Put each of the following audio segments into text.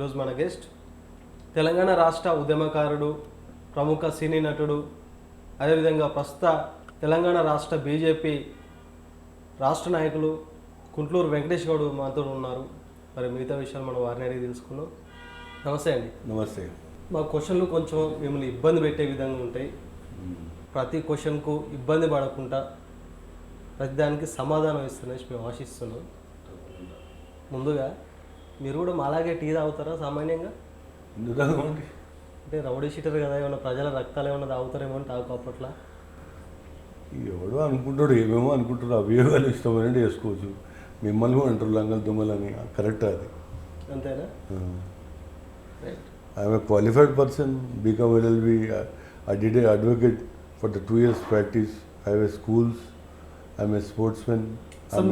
ఈరోజు మన గెస్ట్ తెలంగాణ రాష్ట్ర ఉద్యమకారుడు ప్రముఖ సినీ నటుడు అదేవిధంగా ప్రస్తుత తెలంగాణ రాష్ట్ర బీజేపీ రాష్ట్ర నాయకులు కుంట్లూరు వెంకటేష్ గౌడ్ మనతో ఉన్నారు. మరి మిగతా విషయాలు మనం వారిని అడిగి తెలుసుకున్నాం నమస్తే అండి. నమస్తే. మా క్వశ్చన్లు కొంచెం మిమ్మల్ని ఇబ్బంది పెట్టే విధంగా ఉంటాయి. ప్రతి క్వశ్చన్కు ఇబ్బంది పడకుండా ప్రతి దానికి సమాధానం ఇస్తున్నది మేము ఆశిస్తున్నాం. ముందుగా మీరు కూడా మాలాగే టీ తాగుతారా సామాన్యంగా? ఎందుకు తాగమండి అంటే రౌడీ షీటర్ కదా ఏమైనా ప్రజల రక్తాలు ఏమైనా తాగుతారేమో అని తాగు అప్పట్లో. ఎవడో అనుకుంటాడు ఏమేమో అనుకుంటాడు అభియోగాలు ఇష్టమైనట్టు చేసుకోవచ్చు. మిమ్మల్ని కూడా అంటారు లంగలు దుమ్మలని. కరెక్ట్ అది. అంతేనా? Right I'm a qualified person BCom LLB I did a advocate for the two years practice I schools I'm a sports men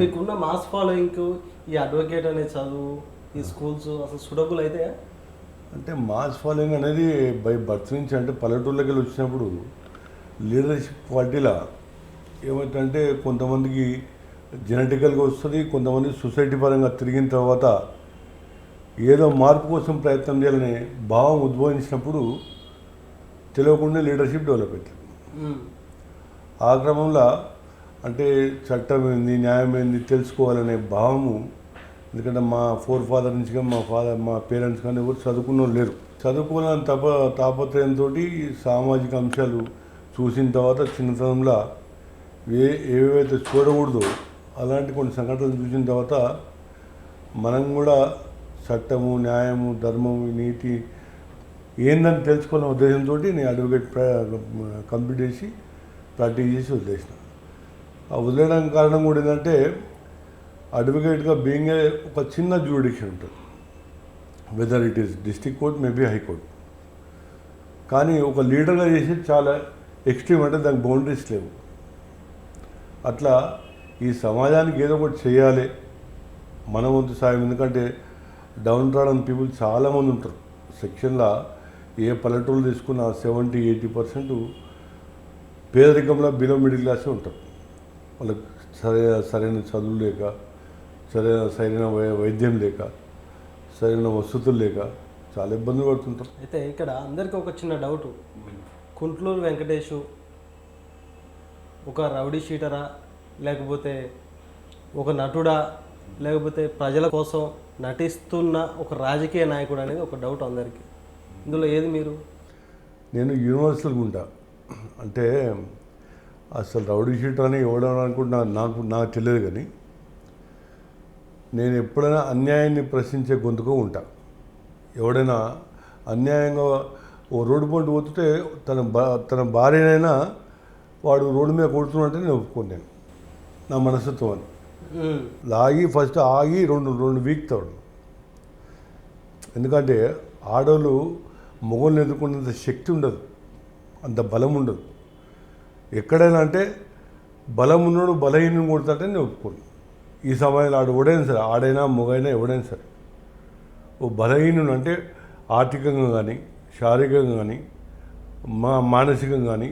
మీకున్న మాస్ ఫాలోయింగ్కు ఈ అడ్వకేట్ అనే చదువు ఈ స్కూల్స్ అసలు సుడబుల్ అయితే? అంటే మాస్ ఫాలోయింగ్ అనేది బై బర్త్ నుంచి అంటే పల్లెటూళ్ళకి వెళ్ళి వచ్చినప్పుడు లీడర్షిప్ క్వాలిటీలా ఏమవుతుందంటే కొంతమందికి జెనెటికల్గా వస్తుంది కొంతమంది సొసైటీ పరంగా తిరిగిన తర్వాత ఏదో మార్పు కోసం ప్రయత్నం చేయాలనే భావం ఉద్భవించినప్పుడు తెలియకుండా లీడర్షిప్ డెవలప్ అవుతుంది. ఆ క్రమంలో అంటే చట్టం ఏంది న్యాయం ఏంది తెలుసుకోవాలనే భావము ఎందుకంటే మా ఫోర్ ఫాదర్ నుంచి కానీ మా ఫాదర్ మా పేరెంట్స్ కానీ ఎవరు చదువుకున్న వాళ్ళు లేరు. చదువుకోవాలని తప తాపత్రయంతో సామాజిక అంశాలు చూసిన తర్వాత చిన్నతనంలో ఏ ఏవైతే చూడకూడదో అలాంటి కొన్ని సంఘటనలు చూసిన తర్వాత మనం కూడా చట్టము న్యాయము ధర్మము నీతి ఏందని తెలుసుకున్న ఉద్దేశంతో నేను అడ్వకేట్ కంప్లీట్ చేసి ప్రాక్టీస్ చేసి వదిలేసిన. ఆ వదిలేయడానికి కారణం కూడా ఏంటంటే అడ్వకేట్గా బీయింగ్ ఒక చిన్న జ్యూడిక్షన్ ఉంటుంది. Whether it is district court maybe high court కానీ ఒక లీడర్గా చేసేది చాలా ఎక్స్ట్రీమ్ అంటే దానికి బౌండరీస్ లేవు. అట్లా ఈ సమాజానికి ఏదో ఒకటి చేయాలి. మన వంతు సాయం. ఎందుకంటే డౌన్ ట్రాడన్ పీపుల్ చాలామంది ఉంటారు. సెక్షన్లో ఏ పల్లెటూరు తీసుకున్నా సెవెంటీ ఎయిటీ పర్సెంట్ పేదరికంలో బిలో మిడిల్ క్లాసే ఉంటారు. వాళ్ళకి సరైన సరైన చదువు లేక సరైన సరైన వై- వైద్యం లేక సరైన వసతులు లేక చాలా ఇబ్బంది పడుతుంటారు అయితే ఇక్కడ అందరికీ ఒక చిన్న డౌట్ కుంట్లూరు వెంకటేషు ఒక రౌడీ షీటరా? లేకపోతే ఒక నటుడా? లేకపోతే ప్రజల కోసం నటిస్తున్న ఒక రాజకీయ నాయకుడు అనేది ఒక డౌట్ అందరికీ. ఇందులో ఏది మీరు? నేను యూనివర్సల్గా ఉంటా అంటే అసలు రౌడీ షీట్ అని ఇవ్వడం అనుకుంటున్నా? నాకు నాకు తెలియదు కానీ నేను ఎప్పుడైనా అన్యాయాన్ని ప్రశ్నించే గొంతుగా ఉంటా. ఎవడైనా అన్యాయంగా ఓ రోడ్డు పంట పోతుంటే తన బా తన భార్యనైనా వాడు రోడ్డు మీద కొడుతున్నట్టే నేను ఒప్పుకోను నేను. నా మనస్తత్వం అని. లాగి ఫస్ట్ ఆగి రెండు రెండు వీక్తాడు ఎందుకంటే ఆడవాళ్ళు మొగల్ని ఎదుర్కొన్నంత శక్తి ఉండదు. అంత బలం ఉండదు. ఎక్కడైనా అంటే బలం ఉన్నాడు బలహీనం కొడతాటే నేను ఒప్పుకోను. ఈ సమయంలో ఆడు ఎవడైనా సరే ఆడైనా మొగైనా ఎవడైనా సరే. ఓ బలహీనుడు అంటే ఆర్థికంగా కానీ శారీరకంగా కానీ మా మానసికంగా కానీ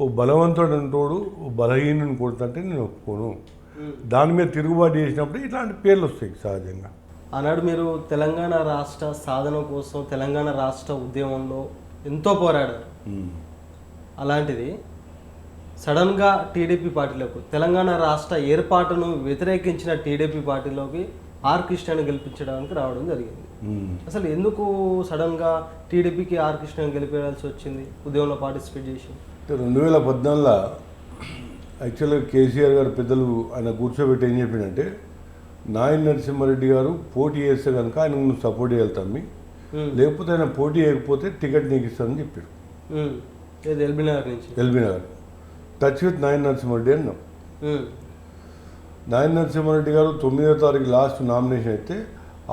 ఓ బలవంతుడు అంటోడు ఓ బలహీనుని కొడుతుంటే నేను ఒప్పుకోను. దాని మీద తిరుగుబాటు చేసినప్పుడు ఇట్లాంటి పేర్లు వస్తాయి సహజంగా. ఆనాడు మీరు తెలంగాణ రాష్ట్ర సాధన కోసం తెలంగాణ రాష్ట్ర ఉద్యమంలో ఎంతో పోరాడారు. అలాంటిది సడన్గా టీడీపీ పార్టీలోకి తెలంగాణ రాష్ట్ర ఏర్పాటును వ్యతిరేకించిన టీడీపీ పార్టీలోకి ఆర్ కృష్ణను గెలిపించడానికి రావడం జరిగింది. అసలు ఎందుకు సడన్గా టీడీపీకి ఆర్ కృష్ణను గెలిపేయాల్సి వచ్చింది? ఉద్యమంలో పార్టిసిపేట్ చేసి రెండు వేల పద్నాలుగులో యాక్చువల్గా కేసీఆర్ గారు పెద్దలు ఆయన కూర్చోబెట్టి ఏం చెప్పిండంటే నాయన్ నరసింహారెడ్డి గారు పోటీ చేస్తే కనుక ఆయన నువ్వు సపోర్ట్ చేయాలి. లేకపోతే ఆయన పోటీ చేయకపోతే టికెట్ నీకు ఇస్తానని చెప్పాడు. ఎల్బీ నగర్ నుంచి? LB Nagar. Touch with Nayan Narasimha Reddy అన్నాం. నాయన్ నరసింహారెడ్డి గారు తొమ్మిదో తారీఖు లాస్ట్ నామినేషన్ అయితే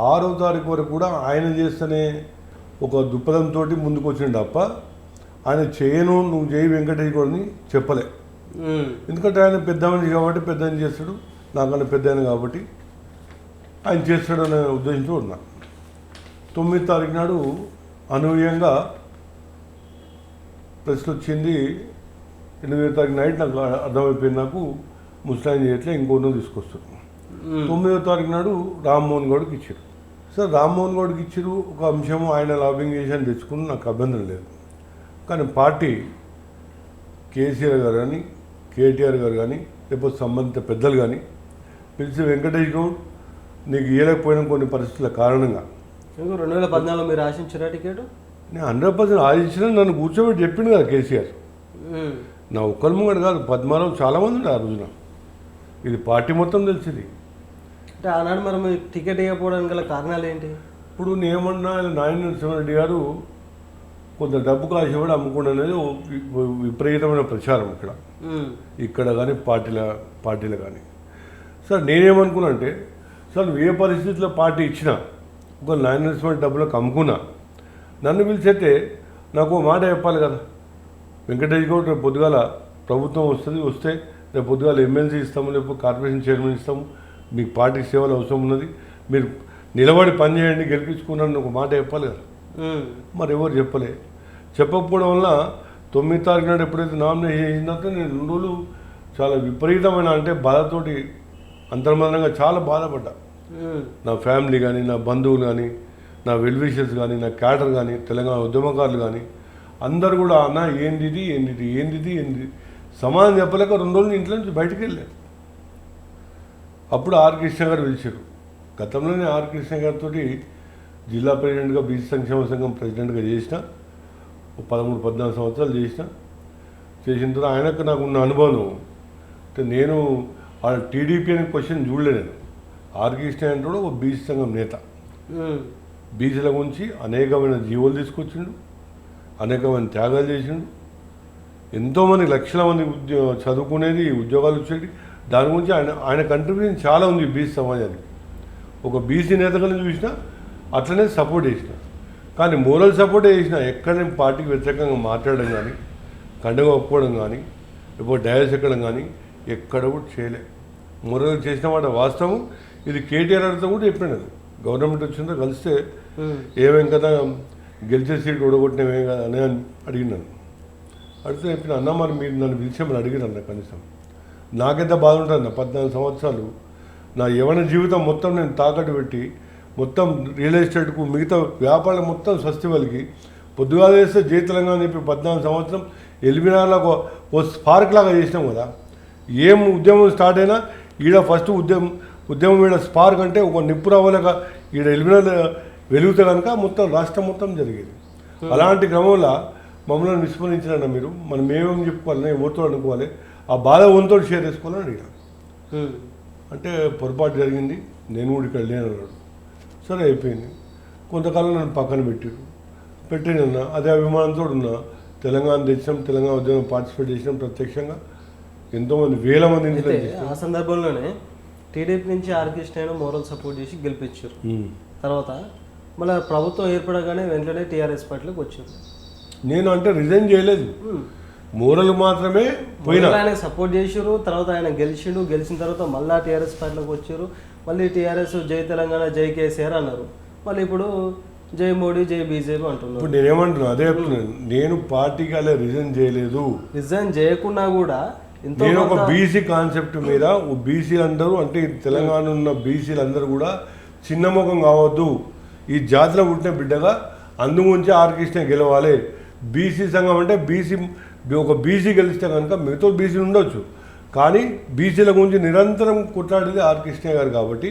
ఆరో తారీఖు వరకు కూడా ఆయన చేస్తేనే ఒక దృక్పథంతో ముందుకు వచ్చిండు తప్ప ఆయన చేయను నువ్వు చేయి వెంకటేష్ కూడా అని చెప్పలే. ఎందుకంటే ఆయన పెద్ద మనిషి కాబట్టి పెద్ద ఆయన చేస్తాడు నాకన్నా పెద్ద ఆయన కాబట్టి ఆయన చేస్తాడు అనే ఉద్దేశంతో ఉన్నా తొమ్మిది తారీఖు నాడు అనూహ్యంగా ప్రెస్లో వచ్చింది ఎనిమిదో తారీఖు నైట్ నాకు అర్థమైపోయింది నాకు ముస్లాం చేయట్లే ఇంకోనో తీసుకొస్తాడు మ్మ్. తొమ్మిదో తారీఖు నాడు రామ్మోహన్ గౌడ్కి ఇచ్చారు. సార్ రామ్మోహన్ గౌడ్కి ఇచ్చిరు ఒక అంశము ఆయన లాబింగ్ చేసి అని తెచ్చుకుని నాకు అభ్యంతరం లేదు. కానీ పార్టీ కేసీఆర్ గారు కానీ కేటీఆర్ గారు కానీ లేకపోతే సంబంధిత పెద్దలు కానీ పిలిచి వెంకటేష్ గౌడ్ నీకు ఇవ్వలేకపోయిన కొన్ని పరిస్థితుల కారణంగా రెండు వేల పద్నాలుగులో మీరు ఆశించారా టికెట్? నేను హండ్రెడ్ పర్సెంట్ ఆశించిన నన్ను కూర్చోబెట్టి చెప్పిండు కదా కేసీఆర్. నా ఒక్కరి ముంగడు కాదు పద్మారావు చాలామంది ఉండే ఆ రోజున. ఇది పార్టీ మొత్తం తెలిసింది. అంటే ఆనాడు మీకు టికెట్ ఇవ్వకపోవడానికి గల కారణాలు ఏంటి? ఇప్పుడు నేమన్నా నాయన నరసింహారెడ్డి గారు కొంత డబ్బు కాసేవాడు అమ్ముకుండా అనేది విపరీతమైన ప్రచారం ఇక్కడ. ఇక్కడ కానీ పార్టీల పార్టీలు కానీ సార్ నేనేమనుకున్నా అంటే సార్ నువ్వు ఏ పరిస్థితిలో పార్టీ ఇచ్చినా ఒక నాయన నరసింహారెడ్డి డబ్బులకు అమ్ముకున్నా నన్ను పిలిచేస్తే నాకు మాట చెప్పాలి కదా? వెంకటేష్ గౌడ్ రేపు పొద్దుగాల ప్రభుత్వం వస్తుంది వస్తే రేపు పొద్దుగాల ఎమ్మెల్సీ ఇస్తాము లేకపోతే కార్పొరేషన్ చైర్మన్ ఇస్తాము మీకు పార్టీ సేవలు అవసరం ఉన్నది మీరు నిలబడి పనిచేయండి గెలిపించుకున్నాను ఒక మాట చెప్పాలి కదా. మరి ఎవరు చెప్పలే చెప్పకపోవడం వల్ల తొమ్మిది తారీఖు నాడు ఎప్పుడైతే నామినేషన్ చేసిన తర్వాత నేను రెండు రోజులు చాలా విపరీతమైన అంటే బాధతోటి అంతర్మదంగా చాలా బాధపడ్డా. నా ఫ్యామిలీ కానీ నా బంధువులు కానీ నా వెల్విషర్స్ కానీ నా క్యాడర్ కానీ తెలంగాణ ఉద్యమకారులు కానీ అందరు కూడా అన్న ఏంది ఇది ఏంది ఇది ఏంది ఇది ఏంది ఇది?" సమాధానం చెప్పలేక రెండు రోజులు ఇంట్లో నుంచి బయటకు వెళ్ళాను అప్పుడు ఆర్ కృష్ణ గారు పిలిచారు. గతంలోనే ఆర్ కృష్ణ గారితో జిల్లా ప్రెసిడెంట్గా బీసీ సంక్షేమ సంఘం ప్రెసిడెంట్గా చేసిన పదమూడు పద్నాలుగు సంవత్సరాలు చేసిన. చేసిన తర్వాత ఆయనకు నాకు ఉన్న అనుభవం అంటే నేను ఆ టీడీపీ అనే క్వశ్చన్ చూడలే నేను. ఆర్ కృష్ణ అంటే కూడా ఒక బీసీ సంఘం నేత. బీసీల గురించి అనేకమైన జీవోలు తీసుకొచ్చిండు. అనేకమైన త్యాగాలు చేసిండు. ఎంతోమంది లక్షల మంది ఉద్యో చదువుకునేది ఉద్యోగాలు వచ్చేది దాని గురించి ఆయన ఆయన కంట్రిబ్యూషన్ చాలా ఉంది బీసీ సమాజానికి. ఒక బీసీ నేతలను చూసినా అట్లనే సపోర్ట్ చేసిన. కానీ మోరల్ సపోర్ట్ చేసిన ఎక్కడ పార్టీకి వ్యతిరేకంగా మాట్లాడడం కానీ కండగా ఒప్పుకోవడం కానీ లేకపోతే డయాస్ ఎక్కడం కానీ ఎక్కడ కూడా చేయలే. మోరల్ చేసిన మాట వాస్తవం. ఇది కేటీఆర్ గారితో కూడా చెప్పాను గవర్నమెంట్ వచ్చిందో కలిస్తే. ఏమేం కదా గెలిచే సీట్ ఓడగొట్టినవే కదా అని అడిగినాను. అడిగితే చెప్పిన అన్న మరి మీరు నన్ను పిలిచేమని అడిగిరు కనీసం. నాకెంత బాధ ఉంటుంది అన్న. పద్నాలుగు సంవత్సరాలు నా యవన జీవితం మొత్తం నేను తాకట్టు పెట్టి మొత్తం రియల్ ఎస్టేట్కు మిగతా వ్యాపారం మొత్తం స్వస్తి వాళ్ళకి పొద్దుగా చేస్తే జై తెలంగాణ అని చెప్పి పద్నాలుగు సంవత్సరం ఎలిమినార్లో ఓ స్పార్క్ లాగా చేసినాం కదా. ఏం ఉద్యమం స్టార్ట్ అయినా ఈడ ఫస్ట్ ఉద్యమం ఉద్యమం ఈడ స్పార్క్ అంటే ఒక నిప్పు రావాలక ఈడ ఎలిమినార్ వెలుగుతే కనుక మొత్తం రాష్ట్రం మొత్తం జరిగేది. అలాంటి క్రమంలో మమ్మల్ని విస్మరించినన్న మీరు. మనం ఏమేమి చెప్పుకోవాలి ఎవరితో అనుకోవాలి ఆ బాధ వంతో షేర్ చేసుకోవాలని అడిగాను. అంటే పొరపాటు జరిగింది నేను కూడా ఇక్కడ లేను అన్నాడు. సరే అయిపోయింది. కొంతకాలం నన్ను పక్కన పెట్టారు. పెట్టినన్నా అదే అభిమానంతో ఉన్నా తెలంగాణ తెచ్చినాం తెలంగాణ ఉద్యమం పార్టిసిపేట్ చేసినాం ప్రత్యక్షంగా. ఎంతోమంది వేల మంది. ఆ సందర్భంలోనే టీడీపీ నుంచి ఆర్ కృష్ణ మోరల్ సపోర్ట్ చేసి గెలిపించారు. తర్వాత మళ్ళీ ప్రభుత్వం ఏర్పడగానే వెంటనే టీఆర్ఎస్ పార్టీలోకి వచ్చారు. నేను అంటే రిజైన్ చేయలేదు. మూరలు మాత్రమే పోయినా. ఆయన సపోర్ట్ చేసారు తర్వాత ఆయన గెలిచిండు గెలిచిన తర్వాత మళ్ళీ టీఆర్ఎస్ పార్టీలోకి వచ్చారు. మళ్ళీ టీఆర్ఎస్ జై తెలంగాణ జై కేసీఆర్ అన్నారు. మళ్ళీ ఇప్పుడు జై మోడీ జై బీజేపీ అంటున్నారు. ఇప్పుడు నేనేమంటున్నా అదే చెప్తున్నాను నేను పార్టీకి అలా రిజైన్ చేయలేదు. రిజైన్ చేయకుండా కూడా నేను ఒక బీసీ కాన్సెప్ట్ మీద బీసీలు అందరూ అంటే తెలంగాణ ఉన్న బీసీలు అందరూ కూడా చిన్నముఖం కావద్దు. ఈ జాతిలో పుట్టిన బిడ్డగా అందుగురించి ఆర్కృష్ణ గెలవాలి. బీసీ సంఘం అంటే బీసీ ఒక బీసీ గెలిస్తే కనుక మిగతా బీసీలు ఉండొచ్చు. కానీ బీసీల గురించి నిరంతరం కొట్లాడేది ఆర్ కృష్ణ గారు కాబట్టి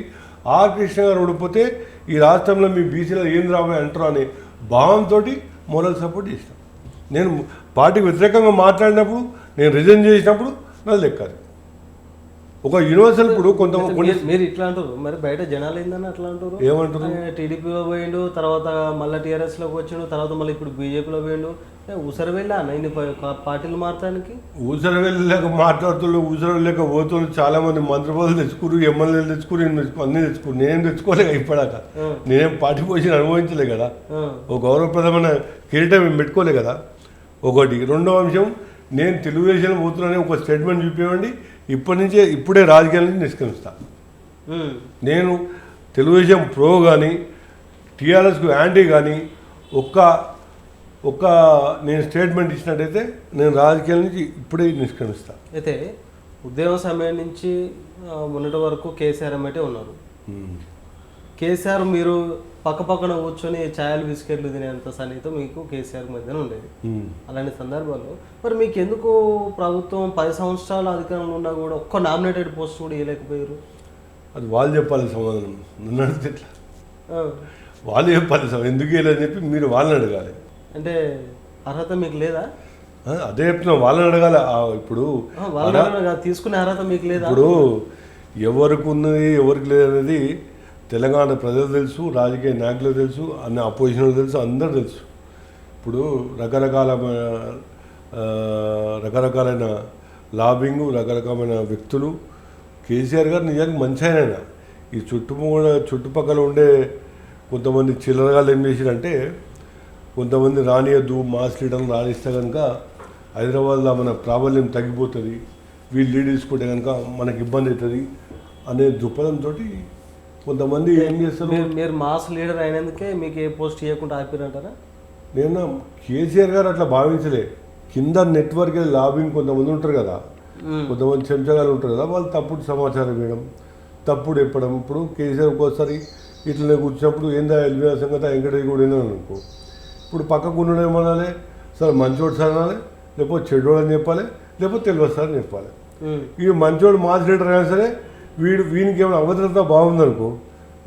ఆర్ కృష్ణ గారు ఓడిపోతే ఈ రాష్ట్రంలో మీ బీసీలో ఏం రాబోయే అంటారు అనే భావంతో మోరల్ సపోర్ట్ చేసినాం నేను పార్టీకి వ్యతిరేకంగా మాట్లాడినప్పుడు నేను రిజైన్ చేసినప్పుడు నాది లెక్కాలి ఒక యూనివర్సల్ ఇప్పుడు కొంత మీరు- ఇట్లా అంటారు. మరి బయట జనాలు ఏందని అట్లా అంటారు? ఏమంటారు? టీడీపీలో పోయిండు తర్వాత మళ్ళీ టీఆర్ఎస్లోకి వచ్చిండు తర్వాత మళ్ళీ ఇప్పుడు బీజేపీలో పోయిండు. ఉసరు వెళ్ళా ప- పార్టీలు మారటానికి ఊసర వెళ్ళలేక మాట్లాడుతున్నారు ఊసర వెళ్ళలేక పోతున్నారు చాలా మంది మంత్రి పదవులు తెచ్చుకురు ఎమ్మెల్యేలు తెచ్చుకురు ఇన్ని తెచ్చుకు- అన్ని తెచ్చుకురు నేనేం తెచ్చుకోలేక ఇప్పడాక. నేనేం పార్టీ పొజిషన్ అనుభవించలే కదా. ఒక గౌరవప్రదమైన కిరీటం పెట్టుకోలే కదా. ఒకటి. రెండవ అంశం నేను తెలుగుదేశం పోతున్నానని ఒక స్టేట్మెంట్ చూపించండి ఇప్పటి నుంచే ఇప్పుడే రాజకీయాల నుంచి నిష్క్రమిస్తాను ఉమ్, నేను తెలుగుదేశం ప్రో కానీ టీఆర్ఎస్కు యాంటీ కానీ ఒక్క ఒక్క నేను స్టేట్మెంట్ ఇచ్చినట్టయితే నేను రాజకీయాల నుంచి ఇప్పుడే నిష్క్రమిస్తాను అయితే ఉద్యమ సమయం నుంచి మొన్నటి వరకు కేసీఆర్ అమ్మటే ఉన్నారు. కేసీఆర్ మీరు పక్క పక్కన కూర్చొని ఛాయలు బిస్కెట్లు తినేంత సన్నిహితం మీకు కేసీఆర్ మధ్యన ఉండేది. అలాంటి సందర్భాల్లో మరి మీకు ఎందుకు ప్రభుత్వం పది సంవత్సరాల అధికారంలో ఉన్నా కూడా ఒక్క నామినేటెడ్ పోస్ట్ కూడా ఇవ్వలేకపోయారు అది వాళ్ళు చెప్పాలి సమాధానం. నన్ను అడిగితే వాళ్ళు చెప్పాలి ఎందుకు వెళ్ళని చెప్పి మీరు వాళ్ళని అడగాలి. అంటే అర్హత మీకు లేదా? అదే చెప్తున్నా. వాళ్ళని అడగాలి. ఇప్పుడు తీసుకునే అర్హత మీకు లేదా? ఇప్పుడు ఎవరికి ఉన్నది ఎవరికి లేదనేది తెలంగాణ ప్రజలు తెలుసు రాజకీయ నాయకులు తెలుసు అన్ని అపోజిషన్ తెలుసు అందరూ తెలుసు. ఇప్పుడు రకరకాల రకరకాలైన లాబింగ్ రకరకాలైన వ్యక్తులు. కేసీఆర్ గారు నిజానికి మంచి ఆయన ఈ చుట్టుపక్కల చుట్టుపక్కల ఉండే కొంతమంది చిల్లరగాలు ఏం చేశారంటే కొంతమంది రానియద్దు మాస్ లీడర్లు రాణిస్తే కనుక హైదరాబాద్లో మన ప్రాబల్యం తగ్గిపోతుంది. వీళ్ళు లీడ్ తీసుకుంటే కనుక మనకి ఇబ్బంది అవుతుంది అనే దృక్పథంతో కొంతమంది ఏం చేస్తారు? మీరు మీరు మాస్ లీడర్ అయినందుకే మీకు ఏ పోస్ట్ ఇవ్వకుండా ఆపిరంటారా? నేను కేసీఆర్ గారు అట్లా భావించలే. కింద నెట్వర్క్ లాబింగ్ కొంతమంది ఉంటారు కదా. కొంతమంది చెంచగాలు ఉంటారు కదా. వాళ్ళు తప్పుడు సమాచారం ఇవ్వడం తప్పుడు చెప్పడం. ఇప్పుడు కేసీఆర్ ఒక్కోసారి ఇట్లనే కూర్చున్నప్పుడు ఏందా ఎల్బీ సంగతి? వెంకటేష్ కూడా ఏందని అనుకో. ఇప్పుడు పక్కకు ఉండడం ఏమనాలి? సార్ మంచోడు సార్ అనాలి? లేకపోతే చెడ్డోడు అని చెప్పాలి? లేకపోతే తెలియదు సార్ అని చెప్పాలి. ఈ మంచోడు మాస్ లీడర్ అయినా సరే వీడు వీనికి ఏమైనా అభద్రత బాగుందనుకో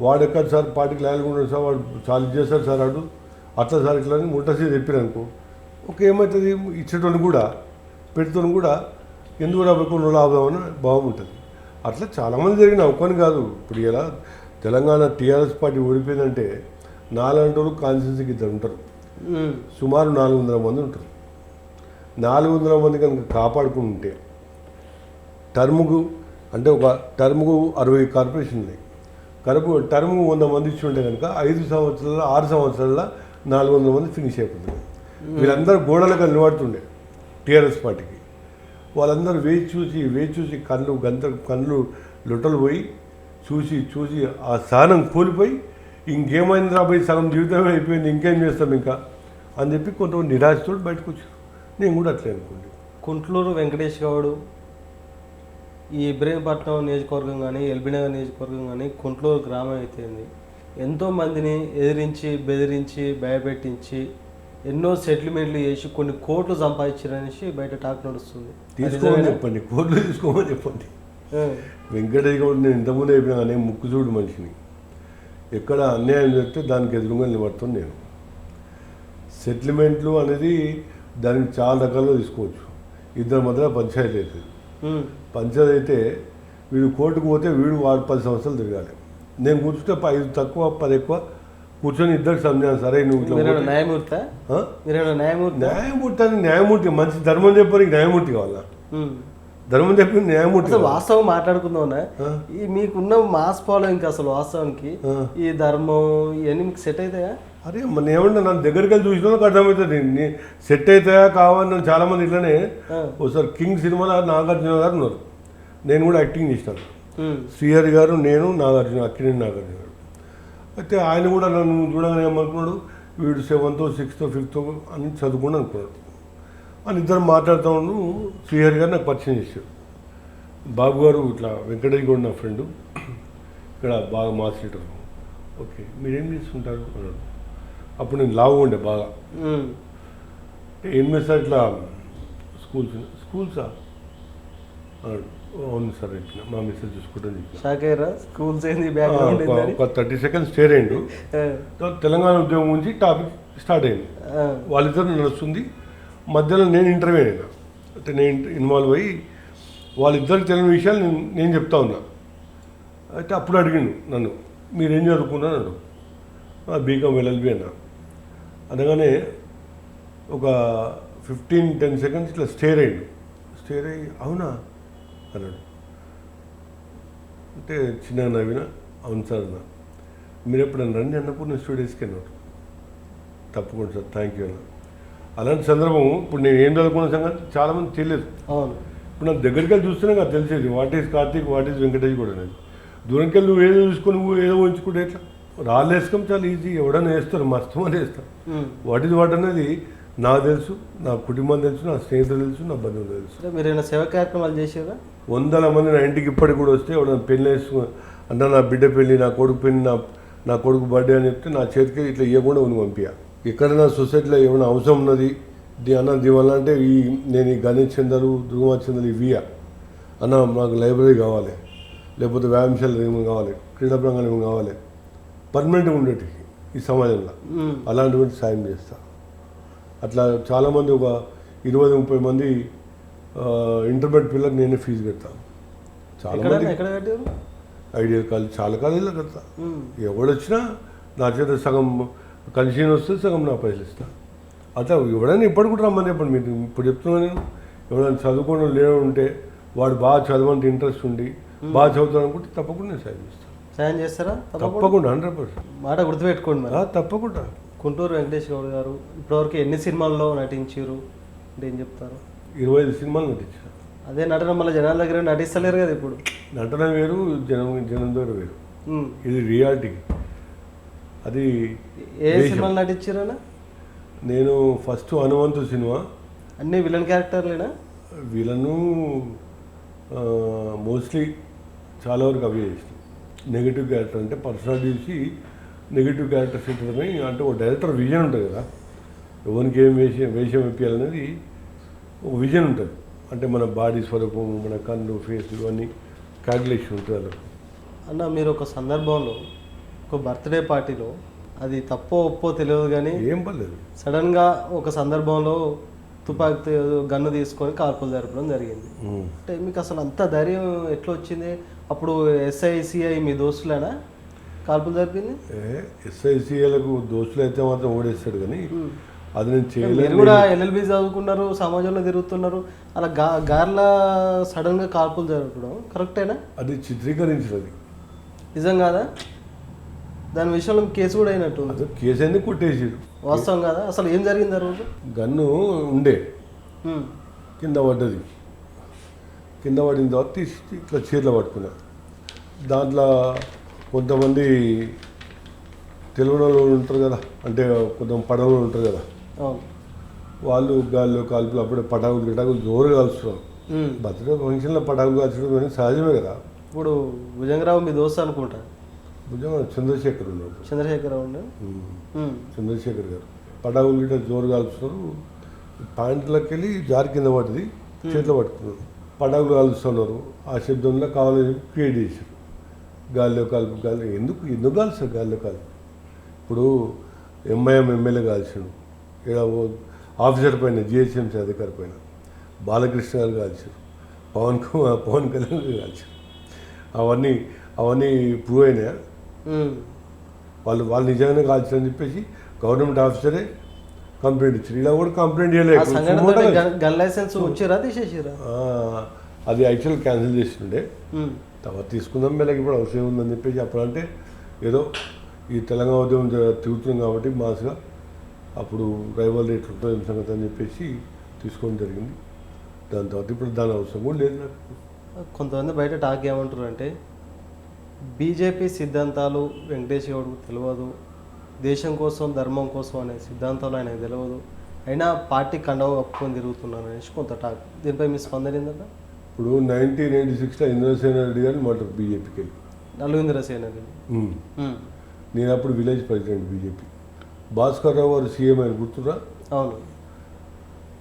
వాడు ఎక్కడ సార్ పార్టీకి లాయలుకుంటాడు సార్ వాడు చాలా చేస్తాడు సార్ అడు అట్లా సార్ ఇట్లా అని ముట్టసి చెప్పారనుకో ఒక ఏమవుతుంది ఇచ్చేటోని కూడా పెడుతోని కూడా ఎందుకు రాబోకుండా లాభం బాగుంటుంది. అట్లా చాలామంది జరిగిన ఒక్కని కాదు. ఇప్పుడు ఇలా తెలంగాణ టీఆర్ఎస్ పార్టీ ఓడిపోయిందంటే నాలుగు వాళ్ళు కాన్స్టిట్యూన్సీకి ఇద్దరు ఉంటారు. సుమారు నాలుగు వందల మంది ఉంటారు. నాలుగు వందల మంది కనుక కాపాడుకుని ఉంటే టర్ముకు అంటే ఒక టర్ముకు అరవై కార్పొరేషన్ ఉన్నాయి. కరుపు టర్ము వంద మంది ఇచ్చి ఉంటే కనుక ఐదు సంవత్సరాల ఆరు సంవత్సరాల నాలుగు వందల మంది ఫినిష్ అయిపోతుంది. వీళ్ళందరూ గోడలకు నిలబడుతుండే టీఆర్ఎస్ పార్టీకి. వాళ్ళందరూ వేచి చూసి వేచి చూసి కళ్ళు గంత కళ్ళు లొట్టలు పోయి చూసి చూసి ఆ స్థానం కోల్పోయి ఇంకేమైంది రాబోయి సగం జీవితమే అయిపోయింది ఇంకేం చేస్తాం ఇంకా? అని చెప్పి కొంతమంది నిరాశతో బయటకు వచ్చారు. నేను కూడా అట్లే అనుకోండి కుంట్లూరు వెంకటేష్ గౌడ్ ఈ ఇబ్రహీంపట్నం నియోజకవర్గం కానీ ఎల్బీనగర్ నియోజకవర్గం కానీ కుంట్లూరు గ్రామం అయితేంది. ఎంతో మందిని ఎదిరించి బెదిరించి భయపెట్టించి ఎన్నో సెటిల్మెంట్లు చేసి కొన్ని కోట్లు సంపాదించారనేసి బయట టాక్ నడుస్తుంది. తీసుకోమని? చెప్పండి. కోర్టులో తీసుకోమని చెప్పండి. వెంకటేష్ గౌడ్ నేను ఇంతకుముందు అయిపోయినా కానీ ముక్కుచూడు మనిషిని. ఎక్కడ అన్యాయం చేస్తే దానికి ఎదురుగా నిలబడుతుంది నేను. సెటిల్మెంట్లు అనేది దానికి చాలా రకాలుగా తీసుకోవచ్చు. ఇద్దరి మధ్య పంచాయతీ అవుతుంది. పంచాయతీ అయితే వీడు కోర్టుకు పోతే వీడు వాడు పది సంవత్సరాలు తిరగాలి నేను కూర్చుంటే ఐదు తక్కువ పది ఎక్కువ కూర్చొని ఇద్దరికి సంజాను సరే నువ్వు న్యాయమూర్తి న్యాయమూర్తి న్యాయమూర్తి అని న్యాయమూర్తి మంచి ధర్మం చెప్పడానికి న్యాయమూర్తి కావాలా. ధర్మం చెప్పి న్యాయమూర్తి అసలు? వాస్తవం మాట్లాడుకుందామన్నా? ఈ మీకున్న మాస్ ఫాలోయింగ్ అసలు వాస్తవానికి. ఈ ధర్మం ఇవన్నీ మీకు సెట్ అవుతాయా అరే మన ఏమన్నా నన్ను దగ్గరికి వెళ్ళి చూసిన వాళ్ళకి అర్థమవుతుంది. నీ సెట్ అవుతాయా కావని నన్ను చాలా మంది ఇట్లానే. ఒకసారి కింగ్ సినిమాలో నాగార్జున గారు ఉన్నారు. నేను కూడా యాక్టింగ్ చేసినాను ఉమ్, శ్రీహరి గారు నేను నాగార్జున అక్కినేని నాగార్జున గారు. అయితే ఆయన కూడా నన్ను చూడగానే ఏమనుకున్నాడు వీడు సెవెంత్ సిక్స్త్ ఫిఫ్త్ అని చదువుకుని అనుకున్నాడు. అని ఇద్దరు మాట్లాడుతూ ఉండు శ్రీహరి గారు నాకు పరిచయం చేశాడు బాబు గారు ఇట్లా వెంకటేష్ కూడా నా ఫ్రెండు. ఇక్కడ బాగా మాస్ లీటర్ ఓకే మీరేం చేస్తుంటారు? అన్నాడు. అప్పుడు నేను లావు ఉండే బాగా. ఏం చేస్తారు ఇట్లా స్కూల్స్ స్కూల్సా? అవును సార్ ఇట్లా మా మిస్టర్ చెప్పాను. అయ్యారా? స్కూల్స్ ఏంది? ఆ, బ్యాక్గ్రౌండ్ ఒక- థర్టీ సెకండ్స్ స్టేర్ అయ్యిండు తెలంగాణ ఉద్యమం నుంచి టాపిక్ స్టార్ట్ అయింది. వాళ్ళిద్దరు నడుస్తుంది. మధ్యలో నేను ఇంటర్వ్యూ అయినా. అంటే నేను ఇన్వాల్వ్ అయ్యి వాళ్ళిద్దరికి తెలియని విషయాలు నేను నేను చెప్తా ఉన్నా. అయితే అప్పుడు అడిగిండు నన్ను. మీరేం చదువుకున్నాను బీకామ్ ఎల్ఎల్బి అన్నా. అనగానే ఒక ఫిఫ్టీన్ టెన్ సెకండ్స్ ఇట్లా స్టేర్ అయ్యిండు. స్టేర్ అయ్యి అవునా? అన్నాడు. అంటే చిన్న నవీన అవును సార్ అన్న. మీరు ఎప్పుడన్నా రండి అన్నప్పుడు నేను స్టూడియోస్కి అన్నాడు తప్పకుండా సార్ థ్యాంక్ యూ అన్న. అలాంటి సందర్భం ఇప్పుడు నేను ఏం చదువుకున్న సంగతి చాలామంది తెలియదు. అవును. ఇప్పుడు నా దగ్గరికి వెళ్ళి చూస్తేనే నాకు తెలిసేది what is Karthik what is Venkatesh కూడా అనేది. దూరంకి వెళ్ళి నువ్వు ఏదో చూసుకొని నువ్వు ఏదో ఉంచుకుంటే ఎట్లా? రాళ్ళు వేసుకోం చాలా ఈజీ ఎవడన్నా వేస్తారు మస్తు మంది వేస్తారు. వాట్ ఈజ్ వాట్ అనేది నాకు తెలుసు నా కుటుంబం తెలుసు నా స్నేహితులు తెలుసు నా బంధువులు తెలుసు. అంటే మీరు ఏమైనా సేవ కార్యక్రమాలు చేసారా వందల మంది నా ఇంటికి ఇప్పటికి కూడా వస్తే ఎవడన్నా పెళ్ళి వేసుకుని అన్న నా బిడ్డ పెళ్ళి నా కొడుకు పెళ్ళి నా నా కొడుకు బర్త్డే అని చెప్తే నా చేతికి ఇట్లా ఇవ్వకుండా ఉని పంపించా ఎక్కడైనా సొసైటీలో ఏమైనా అవసరం ఉన్నది అన్న దీవల్ల అంటే ఈ నేను ఈ గణేష్ చందలు ధృవ చందలు ఇవియా అన్న నాకు లైబ్రరీ కావాలి లేకపోతే వ్యాయామశాల ఏమి కావాలి క్రీడా ప్రాంగణం ఏమి కావాలి. పర్మనెంట్గా ఉండేటి ఈ సమాజంలో. ఉమ్. అలాంటివి సాయం చేస్తా. అట్లా చాలామంది ఒక ఇరవై ముప్పై మంది ఇంటర్మీడియట్ పిల్లలకు నేనే ఫీజు కడతాను చాలా ఎక్కడ మంది ఎక్కడ కట్టారు? ఐడియల్ కాలేజ్ చాలా కాలేజీలో కడతా. ఎవడొచ్చినా నా చేత సగం కలిసి వస్తే సగం నా పైసలు ఇస్తా. అట్లా ఎవడైనా ఇప్పటి కూడా రమ్మని చెప్పండి. మీరు ఇప్పుడు చెప్తున్నా నేను. ఎవరైనా చదువుకోవడం లేడు ఉంటే వాడు బాగా చదవంటే ఇంట్రెస్ట్ ఉండి బాగా చదువుతాడు అనుకుంటే తప్పకుండా నేను సాయం చేస్తాను సాయం చేస్తారా? తప్పకుండా. హండ్రెడ్ పర్సెంట్ మాట గుర్తుపెట్టుకోండి మరి. తప్పకుండా. గుంటూరు వెంకటేష్ గౌడ్ గారు ఇప్పటివరకు ఎన్ని సినిమాల్లో నటించారు? అంటే ఏం చెప్తారు? ఇరవై ఐదు సినిమాలు నటించాను అదే నటన మళ్ళీ జనాల దగ్గర నటిస్తలేరు కదా ఇప్పుడు. నటన వేరు జనం జనం దగ్గర వేరు. ఇది రియాలిటీ అది ఏ. సినిమాలు నటించారనా నేను ఫస్ట్ హనుమంతు సినిమా. అన్ని విలన్ క్యారెక్టర్లేనా? వీళ్ళను మోస్ట్లీ చాలా వరకు అవే చేసిన. నెగిటివ్ క్యారెక్టర్ అంటే పర్సనాలిటీ చూసి నెగిటివ్ క్యారెక్టర్స్ ఇట్లని అంటే ఒక డైరెక్టర్ విజన్ ఉంటుంది కదా. ఎవరికి ఏం వేషం వేషం ఇప్పించాలనేది ఒక విజన్ ఉంటుంది. అంటే మన బాడీ స్వరూపం మన కళ్ళు ఫేస్ ఇవన్నీ క్యాల్కులేషన్ ఉంటుంది అన్న మీరు ఒక సందర్భంలో ఒక బర్త్డే పార్టీలో అది తప్పో ఒప్పో తెలియదు కానీ ఏం పర్లేదు. సడన్గా ఒక సందర్భంలో తుపాకీ గన్ను తీసుకొని కాల్పులు జరపడం జరిగింది. అంటే మీకు అసలు అంత ధైర్యం ఎట్లా వచ్చింది? అప్పుడు ఎస్ఐ సిఐ మీ దోస్తులేనా? కాల్పులు జరిపింది? ఏ ఎస్ఐసిఏలకు దోస్తులు అయితే మాత్రం ఓడేస్తాడు కానీ అది నేను మీరు చేయలేదు కూడా ఎల్ఎల్బి చదువుకున్నారు సమాజంలో తిరుగుతున్నారు అలా గా గార్ల సడన్గా కాల్పులు జరగడం కరెక్టేనా? అది చిత్రీకరించినది నిజం కాదా? దాని విషయంలో కేసు కూడా అయినట్టు కేసు ఎందుకు కొట్టేసాడు వాస్తవం కాదా? అసలు ఏం జరిగింది ఆ రోజు? గన్ను ఉండే. కింద పడ్డది. కింద పడిన తర్వాత తీసి ఇట్లా చీరలో పట్టుకున్నా. దాంట్లో కొంతమంది తెలుగు వాళ్ళు ఉంటారు కదా అంటే కొంత పడవలు ఉంటారు కదా. వాళ్ళు గాల్లో కాల్పులు అప్పుడే పటాకులు గిటాకులు జోరుగా కాల్చున్నారు ఉమ్. బర్త్డే ఫంక్షన్లో పటాకులు కాల్చడం అనేది సహజమే కదా. ఇప్పుడు భుజంగరావు మీ దోస్తు అనుకుంటా? భుజంగా చంద్రశేఖర్ ఉన్నాడు. ఉమ్. చంద్రశేఖర్ గారు. పటాకులు గిట్ట జోరు కాల్చున్నారు ప్యాంట్లోకి వెళ్ళి జారి కింద పడ్డది చేతిలో పట్టుకున్నారు పటాకులు కాలుస్తున్నారు. ఆ శబ్దంలో కావాలని క్రియేట్ చేశారు. గాల్లో కాల్పు గాలి ఎందుకు ఎందుకు కాల్చారు గాల్లో కాల్పు? ఇప్పుడు ఎంఐఎం ఎమ్మెల్యే కాల్చాడు. ఓ ఆఫీసర్ పైన జిహెచ్ఎంసీ అధికారి పైన బాలకృష్ణ గారు కాల్చారు. పవన్ కుమార్ పవన్ కళ్యాణ్ గారు కాల్చారు. అవన్నీ అవన్నీ ప్రూవ్ అయినాయా. వాళ్ళు వాళ్ళు నిజంగానే కాల్చారని చెప్పేసి గవర్నమెంట్ ఆఫీసరే కంప్లైంట్ ఇచ్చారు. ఇలా కూడా కంప్లైంట్ చేయలేదు గన్ లైసెన్స్ వచ్చిరా? తీసేసిరా? ఆ, అది యాక్చువల్ క్యాన్సిల్ చేసిండే. తర్వాత తీసుకుందాం మేలకి ఇప్పుడు అవసరం ఉందని చెప్పేసి అప్పుడంటే ఏదో ఈ తెలంగాణ ఉద్యమం తిరుగుతున్నాం కాబట్టి మాస్గా అప్పుడు రైవల్ రేట్ ఉంటుంది సంగతి అని చెప్పేసి తీసుకోవడం జరిగింది. దాని తర్వాత ఇప్పుడు దాని అవసరం కూడా లేదు నాకు. కొంతమంది బయట టాక్ ఏమంటారు అంటే బీజేపీ సిద్ధాంతాలు వెంకటేష్ గౌడ్కు తెలియదు దేశం కోసం ధర్మం కోసం అనే సిద్ధాంతాలు ఆయనకు తెలియదు అయినా పార్టీ కండవ కప్పుకొని తిరుగుతున్నారు అనేసి కొంత టాక్. దీనిపై మీ స్పందన ఏంటంటే ఇప్పుడు నైన్టీన్ ఎయిటీ సిక్స్లో ఇంద్రసేన రెడ్డి గారిని మాట బీజేపీకి వెళ్ళి నలుగుందిర సేన ఉమ్. నేను అప్పుడు village president BJP. Bhaskar Rao garu CM అని గుర్తురా? అవును.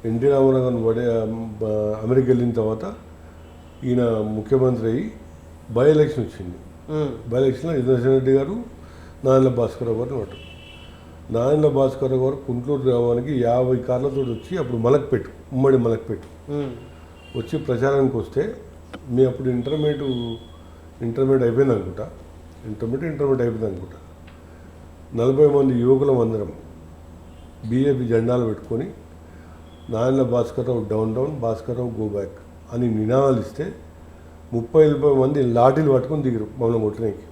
ఎన్టీ రామారావు గారిని పడే అమెరికా వెళ్ళిన తర్వాత ఈయన ముఖ్యమంత్రి అయ్యి బై ఎలక్షన్ వచ్చింది. బై ఎలక్షన్లో ఇంద్రసేన రెడ్డి గారు నారాయణ భాస్కర్ రావు గారిని మాట నారాయణ భాస్కర్ గారు కుంట్లూరు గ్రామానికి యాభై కార్లతో వచ్చి అప్పుడు మలక్పేట ఉమ్మడి మలక్పేట. వచ్చి ప్రచారానికి వస్తే మీ అప్పుడు ఇంటర్మీడియట్ ఇంటర్మీడియట్ అయిపోయింది అనుకుంటా ఇంటర్మీడియట్ ఇంటర్మీడియట్ అయిపోయింది అనుకుంటా నలభై మంది యువకులం అందరం బీజేపీ జెండాలు పెట్టుకొని Narayana Bhaskar Rao down down Bhaskar Rao go back అని నినాదాలు ఇస్తే ముప్పై నలభై మంది లాఠీలు పట్టుకొని దిగరు మమ్మల్ని కొట్టడానికి.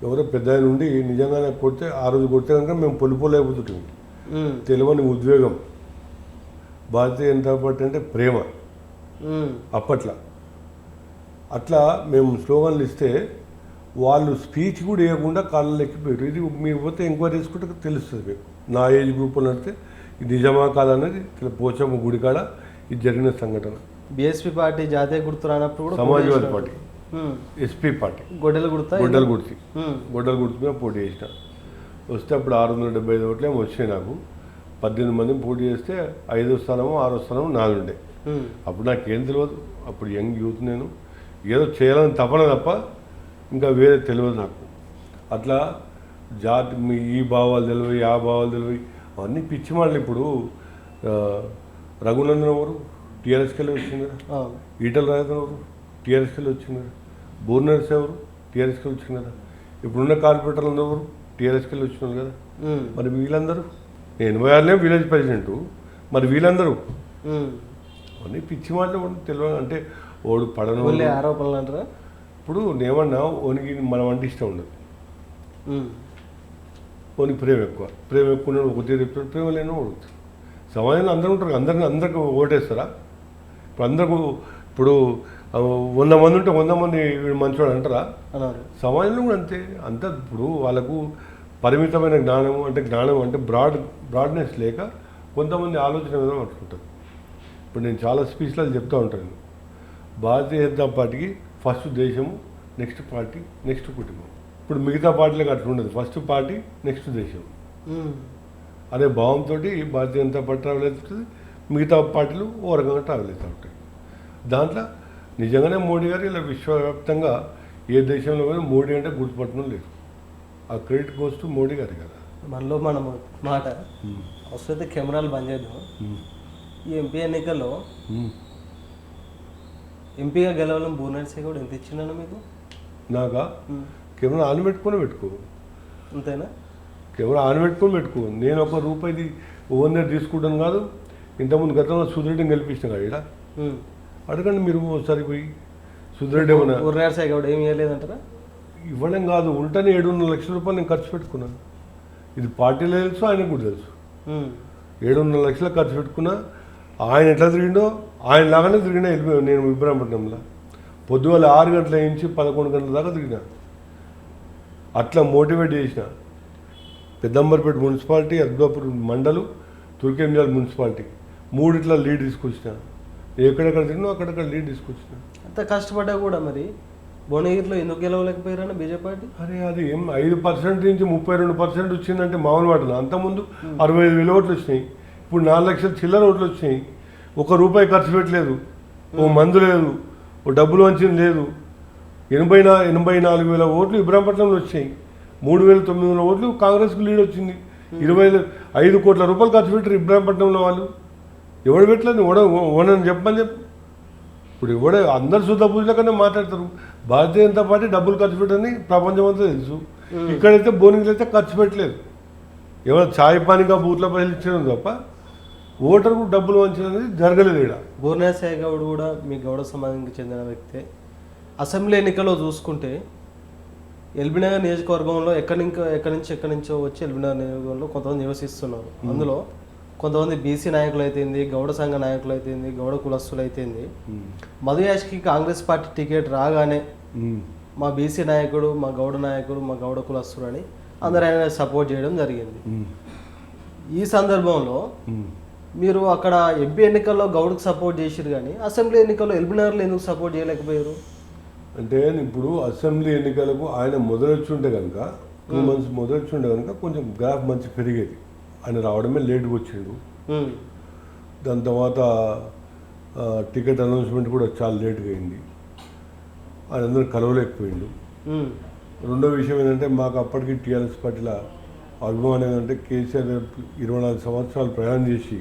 ఎవరో పెద్ద ఆయన ఉండి నిజంగానే కొడితే ఆ రోజు కొడితే కనుక మేము పొలిపోలేకపోతుంటాం ఉమ్. తెలియని ఉద్వేగం. భారతీయ జనతా పార్టీ అంటే ప్రేమ. అప్పట్లో. అట్లా మేము స్లోగన్లు ఇస్తే వాళ్ళు స్పీచ్ కూడా ఇవ్వకుండా కాళ్ళు ఎక్కిపోయారు ఇది మీరు పోతే ఎంక్వైరీ చేసుకుంటే తెలుస్తుంది మీకు. నా ఏజ్ గ్రూప్ అని అంటే ఇది నిజమా కాదనేది ఇట్లా పోచమ్మ గుడి కాడ ఇది జరిగిన సంఘటన. బీఎస్పీ పార్టీ జాతీయ గుర్తు రానప్పుడు కూడా సమాజ్వాదీ పార్టీ. SP party. గొడ్డలు కుడతా గొడ్డలు గుర్తి. గొడ్డల గుర్తు మీద పోటీ చేసిన. వస్తే అప్పుడు ఆరు వందల డెబ్బై ఐదు ఓట్లేమో వచ్చాయి నాకు. పద్దెనిమిది మందిని పోటీ చేస్తే ఐదో స్థానము ఆరో స్థానము నాలుగుండే. అప్పుడు నాకేం తెలియదు అప్పుడు యంగ్ యూత్ నేను. ఏదో చేయాలని తపన తప్ప ఇంకా వేరే తెలియదు నాకు. అట్లా జాతి మీ ఈ భావాలు తెలివి ఆ భావాలు తెలివి అవన్నీ పిచ్చి మాటలు ఇప్పుడు రఘునందన్ ఎవరు టీఆర్ఎస్కి వెళ్ళి వచ్చింది ఈటల రాజేంద్ర ఎవరు టీఆర్ఎస్కి వెళ్ళి వచ్చింది బూర్నర్స్ ఎవరు? టీఆర్ఎస్కి వచ్చింది కదా. ఇప్పుడున్న కార్పొరేటర్లు ఎవరు? టీఆర్ఎస్కి వెళ్ళి వచ్చినారు కదా. మరి వీళ్ళందరూ? నేను ఎనభై విలేజ్ ప్రెసిడెంట్. మరి వీళ్ళందరూ. అన్నీ పిచ్చి మాటలు కూడా తెలియదు అంటే ఓడు పడను ఆరోపణలు అంటారా? ఇప్పుడు నేమన్నా ఓనికి మనం అంటే ఇష్టం ఉండదు. ఓనికి ప్రేమ ఎక్కువ. ప్రేమ ఎక్కువ ఉన్నాడు ఒక తీరు చెప్తాడు ప్రేమ లేని ఓడుతాడు సమాజంలో అందరూ ఉంటారు అందరిని అందరికి ఓటేస్తారా? ఇప్పుడు అందరికి ఇప్పుడు వంద మంది ఉంటే వంద మంది వీడు మంచోడు అంటారా? సమాజంలో కూడా అంతే. అంత ఇప్పుడు వాళ్ళకు పరిమితమైన జ్ఞానం అంటే జ్ఞానం అంటే బ్రాడ్ బ్రాడ్నెస్ లేక కొంతమంది ఆలోచన విధానం అనుకుంటారు ఇప్పుడు నేను చాలా స్పీచ్లలో చెప్తూ ఉంటాను. భారతీయ జనతా పార్టీకి ఫస్ట్ దేశము నెక్స్ట్ పార్టీ నెక్స్ట్ కుటుంబం. ఇప్పుడు మిగతా పార్టీలకు అట్లా ఉండదు. ఫస్ట్ పార్టీ నెక్స్ట్ దేశం. అదే భావంతో భారతీయ జనతా పార్టీ ట్రావెల్ అవుతుంది. మిగతా పార్టీలు ఓ రకంగా ట్రావెల్ అవుతూ ఉంటాయి. దాంట్లో నిజంగానే మోడీ గారు ఇలా విశ్వవ్యాప్తంగా ఏ దేశంలో పోయినా మోడీ అంటే గుర్తుపట్టడం లేదు. ఆ క్రెడిట్ గోస్ టు మోడీ గారు కదా. మనలో మనం మాట అవసరమైతే కెమెరాలు బంద్ చేద్దాం. ఈ ఎంపీ ఎన్నికల్లో ఎంపీగా గెలవాలని బోనర్సే కూడా ఎంత ఇచ్చినాను మీకు? నాకా. కెమెరా ఆన్ పెట్టుకొని పెట్టుకో. అంతేనా? కెమెరా ఆన్ పెట్టుకొని పెట్టుకో. నేను ఒక రూపాయిది దగ్గర తీసుకుంటాను కాదు. ఇంతకుముందు గతంలో సుధీరెడ్డిని గెలిపించిన కదా ఉమ్. అడగండి మీరు ఒకసారి పోయి. సుధీరెడ్డి ఏమన్నా సాయి కూడా ఏమి ఇవ్వలేదంటారా ఇవ్వడం కాదు ఉంటేనే ఏడున్నర లక్షల రూపాయలు నేను ఖర్చు పెట్టుకున్నాను ఇది పార్టీలో తెలుసు ఆయనకు కూడా తెలుసు. ఏడున్నర లక్షలు ఖర్చు పెట్టుకున్నా ఆయన ఎట్లా తిరిగిండో ఆయన లాగానే తిరిగినా వెళ్ళిపోయాను నేను ఇబ్రాహీంపట్నంలో పొద్దుగాల ఆరు గంటల నుంచి పదకొండు గంటల దాకా తిరిగినా. అట్లా మోటివేట్ చేసిన. పెద్దంబర్పేట మున్సిపాలిటీ అద్భుతపూర్ మండలు తుర్కేంజాల్ మున్సిపాలిటీ. మూడిట్లా లీడ్ తీసుకొచ్చిన. ఎక్కడెక్కడ తిరిగినా అక్కడక్కడ లీడ్ తీసుకొచ్చిన అంత కష్టపడ్డా కూడా మరి భువనగిరిలో ఎందుకు గెలవలేకపోయారని బీజేపీ పార్టీ? అరే అది ఏం ఐదు పర్సెంట్ నుంచి ముప్పై రెండు పర్సెంట్ వచ్చిందంటే మామూలు వాటిలో అంతకుముందు అరవై ఐదు వేల ఓట్లు వచ్చినాయి. ఇప్పుడు నాలుగు లక్షల చిల్లర ఓట్లు వచ్చినాయి. ఒక రూపాయి ఖర్చు పెట్టలేదు. ఓ మందు లేదు. ఓ డబ్బులు వంచింది లేదు. ఎనభై నా ఎనభై నాలుగు వేల ఓట్లు ఇబ్రాహీంపట్నంలో వచ్చాయి మూడు వేల తొమ్మిది వందల ఓట్లు కాంగ్రెస్కి లీడ్ వచ్చింది. ఇరవై ఐదు కోట్ల రూపాయలు ఖర్చు పెట్టారు ఇబ్రాహీంపట్నంలో వాళ్ళు. ఎవడు పెట్టలేదు? ఓడ ఓనని చెప్పమని చెప్పు. ఇప్పుడు ఎవడే అందరు శుద్ధ పూజల కన్నా మాట్లాడతారు. భారతీయ జనతా పార్టీ డబ్బులు ఖర్చు పెట్టని ప్రపంచం అంతా తెలుసు. ఇక్కడైతే బోనింగ్లు అయితే ఖర్చు పెట్టలేదు. ఎవరు ఛాయ్ పానిగా బూత్ల పైసలు ఇచ్చడం తప్ప ఓటర్కు డబ్బులు వంచడం జరగలేదు ఇక్కడ బూర్నా సాయి గౌడ్ కూడా మీ గౌడ సమాజానికి చెందిన వ్యక్తే. అసెంబ్లీ ఎన్నికల్లో చూసుకుంటే ఎల్బీనగర్ నియోజకవర్గంలో ఎక్కడి నుంచి ఎక్కడి నుంచి ఎక్కడి నుంచో వచ్చి ఎల్బీనగర్ నియోజకవర్గంలో కొంతమంది నివసిస్తున్నారు. అందులో కొంతమంది బీసీ నాయకులు అయితేంది గౌడ సంఘ నాయకులు అయితేంది గౌడ కులస్తులు అయితేంది మధు యాష్కి కాంగ్రెస్ పార్టీ టికెట్ రాగానే. మా బీసీ నాయకుడు మా గౌడ నాయకుడు మా గౌడ కులస్తుడు అని అందరూ ఆయన సపోర్ట్ చేయడం జరిగింది. ఈ సందర్భంలో. మీరు అక్కడ ఎంపీ ఎన్నికల్లో గౌడ్కి సపోర్ట్ చేసిరు కానీ అసెంబ్లీ ఎన్నికల్లో ఎల్బీనగర్లో ఎందుకు సపోర్ట్ చేయలేకపోయారు అంటే ఇప్పుడు అసెంబ్లీ ఎన్నికలకు ఆయన మొదలొచ్చి ఉంటే కనుక టూ మంత్స్ మొదలొచ్చి ఉంటే కనుక కొంచెం గ్రాఫ్ మంచి పెరిగేది ఆయన రావడమే లేట్గా వచ్చిండు. దాని తర్వాత టికెట్ అనౌన్స్మెంట్ కూడా చాలా లేట్గా అయింది. ఆయన అందరూ కలవలేకపోయిండు రెండో విషయం ఏంటంటే మాకు అప్పటికి టీఆర్ఎస్ పార్టీల అభిమానం ఏంటంటే కేసీఆర్ ఇరవై నాలుగు సంవత్సరాలు ప్రయాణం చేసి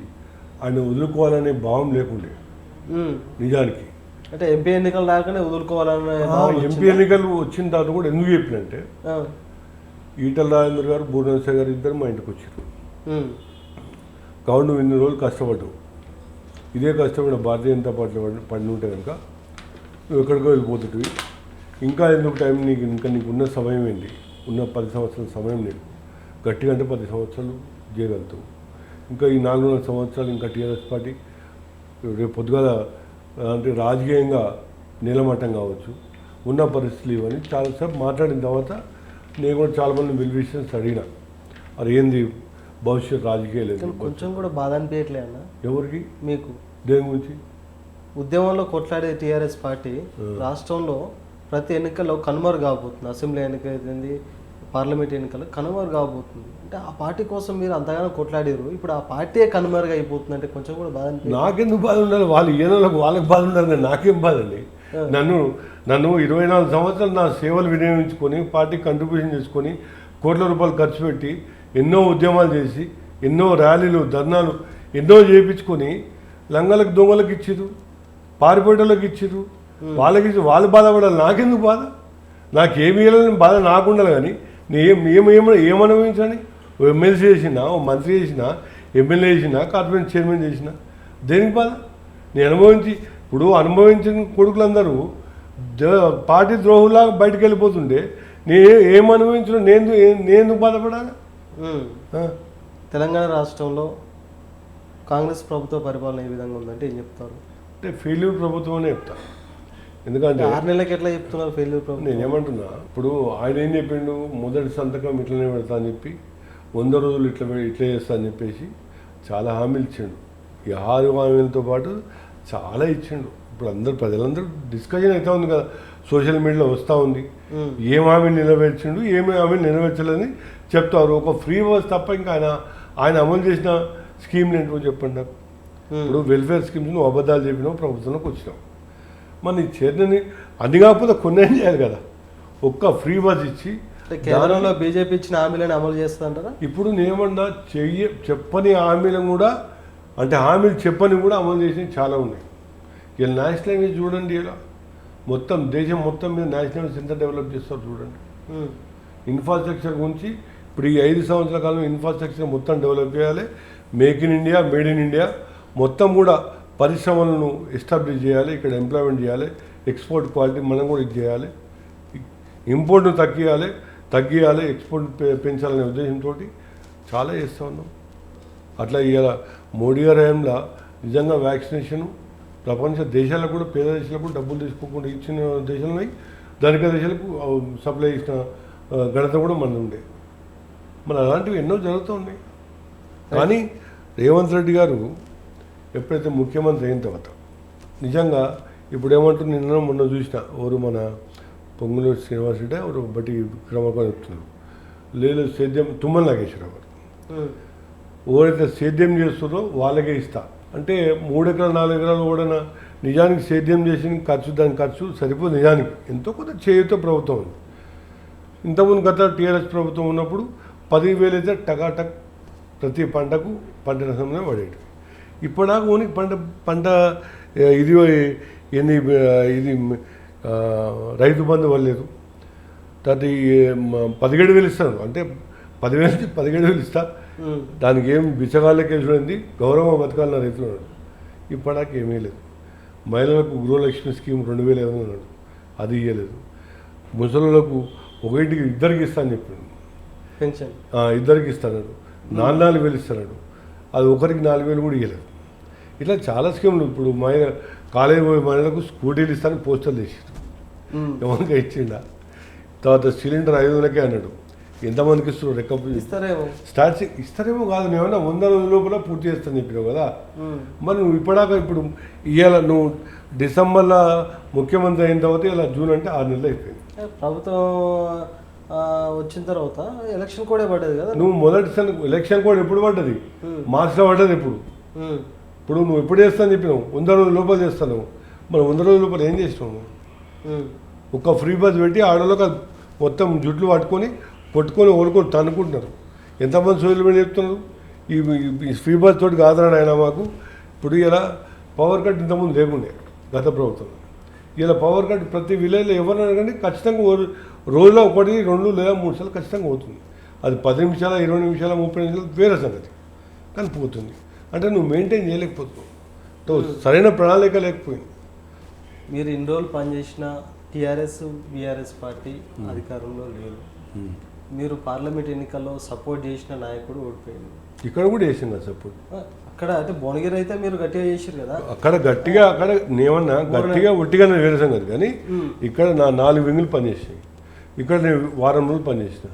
ఆయన వదులుకోవాలనే భావం లేకుండే. నిజానికి. అంటే ఎంపీ ఎన్నికలు రాకనే వదులుకోవాలనే ఎంపీ? ఎన్నికలు వచ్చిన తర్వాత కూడా ఎందుకు చెప్పినంటే ఈటల రాజేంద్ర గారు భువనేశ్వర్ గారు ఇద్దరు మా ఇంటికి వచ్చారు. కాబట్టి నువ్వు ఇన్ని రోజులు కష్టపడ్డావు ఇదే కష్టమైన భారతీయ జనతా పార్టీ పడి- ఉంటే కనుక నువ్వు ఎక్కడికో వెళ్ళిపోతుంటివి. ఇంకా ఎందుకు టైం నీకు ఇంకా నీకు ఉన్న సమయం ఏంటి? ఉన్న పది సంవత్సరాల సమయం నీకు గట్టిగా అంటే పది సంవత్సరాలు చేయగలుగుతావు ఇంకా ఈ నాలుగున్నర సంవత్సరాలు ఇంకా టీఆర్ఎస్ పార్టీ రేపు పొద్దుగాల అంటే రాజకీయంగా నీలమట్టం కావచ్చు. ఉన్న పరిస్థితులు ఇవన్నీ చాలాసేపు మాట్లాడిన తర్వాత నేను కూడా చాలామంది వెల్ విషయన్స్ అడిగిన అది ఏంది భవిష్యత్ రాజకీయాలు ఏంది కొంచెం కూడా బాధ అనిపించట్లే అన్న. ఎవరికి? మీకు. దేని గురించి? ఉద్యమంలో కొట్లాడే టీఆర్ఎస్ పార్టీ. రాష్ట్రంలో ప్రతి ఎన్నికల్లో కనుమరు కాబోతుంది. అసెంబ్లీ ఎన్నిక అయితేంది పార్లమెంట్ ఎన్నికలు కనుమరు కాబోతుంది. అంటే ఆ పార్టీ కోసం మీరు అంతగానో కొట్లాడారు ఇప్పుడు ఆ పార్టీ కనుమరుగా అయిపోతుంది అంటే కొంచెం కూడా బాధ అనిపి నాకెందుకు బాధ ఉండాలి? వాళ్ళు ఏనోళ్ళకి వాళ్ళకి బాధ ఉండాలి నాకేం బాధ అండి? నన్ను నన్ను ఇరవై నాలుగు సంవత్సరాలు నా సేవలు వినియోగించుకొని పార్టీకి కంట్రిబ్యూషన్ చేసుకొని కోట్ల రూపాయలు ఖర్చు పెట్టి ఎన్నో ఉద్యమాలు చేసి ఎన్నో ర్యాలీలు ధర్నాలు ఎన్నో చేయించుకొని లంగలకు దొంగలకు ఇచ్చిర్రు పారిపోయేటోళ్ళకి ఇచ్చిర్రు. వాళ్ళకి వాళ్ళు బాధపడాలి నాకెందుకు బాధ? నాకేమి ఇవ్వాలని బాధ నాకు ఉండాలి కానీ నేను ఏం ఏం ఏమనుభవించండి ఓ ఎమ్మెల్సీ చేసినా ఓ మంత్రి చేసినా ఎమ్మెల్యే చేసినా కార్పొరేషన్ చైర్మన్ చేసినా దేనికి బాధ? నేను అనుభవించి ఇప్పుడు అనుభవించిన కొడుకులందరూ పార్టీ ద్రోహులాగా బయటకు వెళ్ళిపోతుండే నేను ఏం అనుభవించిన నేను నేను బాధపడాలి? తెలంగాణ రాష్ట్రంలో కాంగ్రెస్ ప్రభుత్వ పరిపాలన ఏ విధంగా ఉందంటే ఏం చెప్తారు? అంటే ఫెయిల్యూర్ ప్రభుత్వం అనే చెప్తా. ఎందుకంటే ఆరు నెలలకి ఎట్లా చెప్తున్నారు ఫెయిల్యూర్ ప్రభుత్వం? నేనేమంటున్నా ఇప్పుడు ఆయన ఏం చెప్పిండు? మొదటి సంతకం ఇట్లనే పెడతా అని చెప్పి వంద రోజులు ఇట్లా ఇట్లా చేస్తా అని చెప్పేసి చాలా హామీలు ఇచ్చిండు. ఈ ఆరు హామీలతో పాటు చాలా ఇచ్చిండు. ఇప్పుడు అందరు ప్రజలందరూ డిస్కషన్ అవుతా ఉంది కదా. సోషల్ మీడియాలో వస్తూ ఉంది. ఏం హామీలు నెరవేర్చిండు ఏమి హామీలు నెరవేర్చలేదని చెప్తారు. ఒక ఫ్రీ బస్ తప్ప ఇంకా ఆయన ఆయన అమలు చేసిన స్కీమ్లు ఏంటో చెప్పండి. నాకు. ఇప్పుడు వెల్ఫేర్ స్కీమ్స్ నువ్వు అబద్ధాలు చెప్పినావు ప్రభుత్వంలోకి వచ్చినావు. మరి నీ చేతని అది కాకపోతే కొన్ని ఏం చేయాలి కదా? ఒక్క ఫ్రీ బస్ ఇచ్చి కేంద్రంలో బీజేపీ ఇచ్చిన హామీలను అమలు చేస్తుంటారా ఇప్పుడు నేమన్నా చెయ్య చెప్పని హామీలను కూడా అంటే హామీలు చెప్పని కూడా అమలు చేసినవి చాలా ఉన్నాయి. ఇలా నేషనల్ హైవేస్ చూడండి ఇలా. మొత్తం దేశం మొత్తం మీద నేషనల్ హైవేస్ ఎంత డెవలప్ చేస్తారు చూడండి. ఇన్ఫ్రాస్ట్రక్చర్ గురించి ఇప్పుడు ఈ ఐదు సంవత్సరాల కాలం ఇన్ఫ్రాస్ట్రక్చర్ మొత్తం డెవలప్ చేయాలి. Make in India made in India మొత్తం కూడా పరిశ్రమలను ఎస్టాబ్లిష్ చేయాలి. ఇక్కడ ఎంప్లాయ్మెంట్ చేయాలి. ఎక్స్పోర్ట్ క్వాలిటీ మనం కూడా ఇది చేయాలి. ఇంపోర్ట్ను తగ్గియాలి. తగ్గియాలి. ఎక్స్పోర్ట్ పెంచాలనే ఉద్దేశంతో చాలా చేస్తూ ఉన్నాం. అట్లా ఇవాళ మోడీ గారి హయాంలో నిజంగా వ్యాక్సినేషన్ ప్రపంచ దేశాలకు కూడా పేద దేశాలకు డబ్బులు తీసుకోకుండా ఇచ్చిన దేశాలు ఉన్నాయి. ధనిక దేశాలకు సప్లై చేసిన ఘనత కూడా మన ఉండే. మరి అలాంటివి ఎన్నో జరుగుతూ ఉన్నాయి కానీ రేవంత్ రెడ్డి గారు ఎప్పుడైతే ముఖ్యమంత్రి అయిన తర్వాత నిజంగా ఇప్పుడు ఏమంటుంది నిన్న మొన్న చూసిన ఎవరు మన పొంగులూరు శ్రీనివాస్ రెడ్డి ఎవరు బట్టి విక్రమార్క చెప్తున్నారు. లేదు సేద్యం తుమ్మలు నాగేశ్వరరావు గారు. ఎవరైతే సేద్యం చేస్తుందో వాళ్ళకే ఇస్తా. అంటే మూడు ఎకరాలు నాలుగు ఎకరాలు కూడా నిజానికి సేద్యం చేసిన ఖర్చు దాని ఖర్చు సరిపోదు నిజానికి. ఎంతో కొంత చేయుతో ప్రభుత్వం ఉంది. ఇంతకుముందు గత టీఆర్ఎస్ ప్రభుత్వం ఉన్నప్పుడు పదివేలు అయితే టకాటక్ ప్రతి పంటకు పంట రసంలో పడేది. ఇప్పటిదాకా ఓన్లీ పంట పంట ఏ, ఇది ఎన్ని ఇది రైతు బంధు వల్లేదు తర్వాత పదిహేడు వేలు ఇస్తాను అంటే పదివేలు నుంచి పదిహేడు వేలు ఇస్తా. దానికి ఏం బిచ్చగాళ్ళకే చూడండి గౌరవ బతకాలన్న రైతులు ఉన్నాడు ఇప్పటిదాకా ఏమీ లేదు. మహిళలకు గృహలక్ష్మి స్కీమ్ రెండు వేలు ఉన్నాడు అది ఇవ్వలేదు ముసలులకు ఒకటికి ఇద్దరికి ఇస్తా అని చెప్పాడు. పెన్షన్. ఇద్దరికి ఇస్తాడు నాలుగు నాలుగు వేలు ఇస్తున్నాడు అది ఒకరికి నాలుగు వేలు కూడా ఇవ్వలేదు ఇట్లా చాలా స్కీములు ఇప్పుడు మహిళ కాలేజీ పోయే మహిళలకు స్కూటీలు ఇస్తానని పోస్టర్లు ఉమ్. ఎవరికి ఇచ్చిండా? తర్వాత సిలిండర్ ఐదు వందలకే అన్నాడు. ఎంతమందికి ఇస్తున్నారు? రెక్క ఇస్తారేమో. స్టార్ట్స్ ఇస్తారేమో కాదు నేమన్నా వంద రోజుల లోపల పూర్తి చేస్తాను చెప్పినావు కదా. మరి నువ్వు ఇప్పటిదాకా ఇప్పుడు ఇవాళ నువ్వు డిసెంబర్లో ముఖ్యమంత్రి అయిన తర్వాత ఇలా జూన్ అంటే ఆరు నెలలు అయిపోయింది. ప్రభుత్వం వచ్చిన తర్వాత ఎలక్షన్ కూడా పడ్డది కదా. నువ్వు మొదటి ఎలక్షన్ కూడా ఎప్పుడు పడ్డది. మార్చిలో పడ్డది ఇప్పుడు. ఇప్పుడు నువ్వు ఎప్పుడు చేస్తాను చెప్పినావు? వంద రోజుల లోపల చేస్తాను. మరి వంద రోజుల లోపల ఏం చేసినావు. ఒక్క ఫ్రీ బస్ పెట్టి ఆడలోకి మొత్తం జుట్లు పట్టుకొని కొట్టుకొని ఓడుకొని తన్నుకుంటున్నారు. ఎంతమంది సోషల్ మీడియా చెప్తున్నారు ఈ ఫ్రీ బస్ తోటి కాదరా ఆయన మాకు. ఇప్పుడు ఇలా పవర్ కట్ ఇంతకుముందు లేకుండే గత ప్రభుత్వం ఇలా పవర్ కట్ ప్రతి విలేజ్లో ఎవరైనా కానీ ఖచ్చితంగా రోజులో ఒకటి రెండు లేదా మూడు సార్లు ఖచ్చితంగా అవుతుంది అది పది నిమిషాల ఇరవై నిమిషాల ముప్పై నిమిషాలు వేరే సంగతి. కానీ పోతుంది. అంటే నువ్వు మెయింటైన్ చేయలేకపోతున్నావు. సరైన ప్రణాళిక లేకపోయింది. మీరు ఇన్ని రోజులు పనిచేసిన టీఆర్ఎస్ బీఆర్ఎస్ పార్టీ అధికారంలో లేదు మీరు పార్లమెంట్ ఎన్నికల్లో సపోర్ట్ చేసిన నాయకుడు ఓడిపోయింది ఇక్కడ కూడా వేసింది సపోర్ట్. అక్కడ అంటే భువనగిరి అయితే మీరు గట్టిగా చేసారు కదా? అక్కడ గట్టిగా అక్కడ నేమన్నా గట్టిగా ఒట్టిగానే వేరే సంగతి. కానీ. ఇక్కడ నా నాలుగు వింగులు పనిచేసాయి ఇక్కడ నేను వారం రోజులు పనిచేసిన.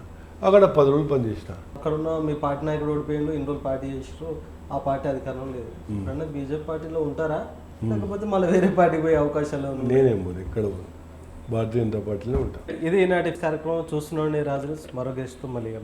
అక్కడ పది రోజులు పనిచేసిన. అక్కడ ఉన్న మీ పార్టీ నాయకుడు ఓడిపోయిండు ఇన్ని రోజులు పార్టీ చేసారు ఆ పార్టీ అధికారంలో లేదు. ఇప్పుడన్నా బీజేపీ పార్టీలో ఉంటారా? లేకపోతే మళ్ళీ వేరే పార్టీకి పోయే అవకాశాలు ఉన్నాయి? నేనేం పోదు ఇక్కడ భారతీయ జనతా పార్టీలో ఉంటా. ఇది ఈనాటి కార్యక్రమం చూస్తున్నాండి రాజు మరో గెస్ట్తో మళ్ళీ కలుద్దాం.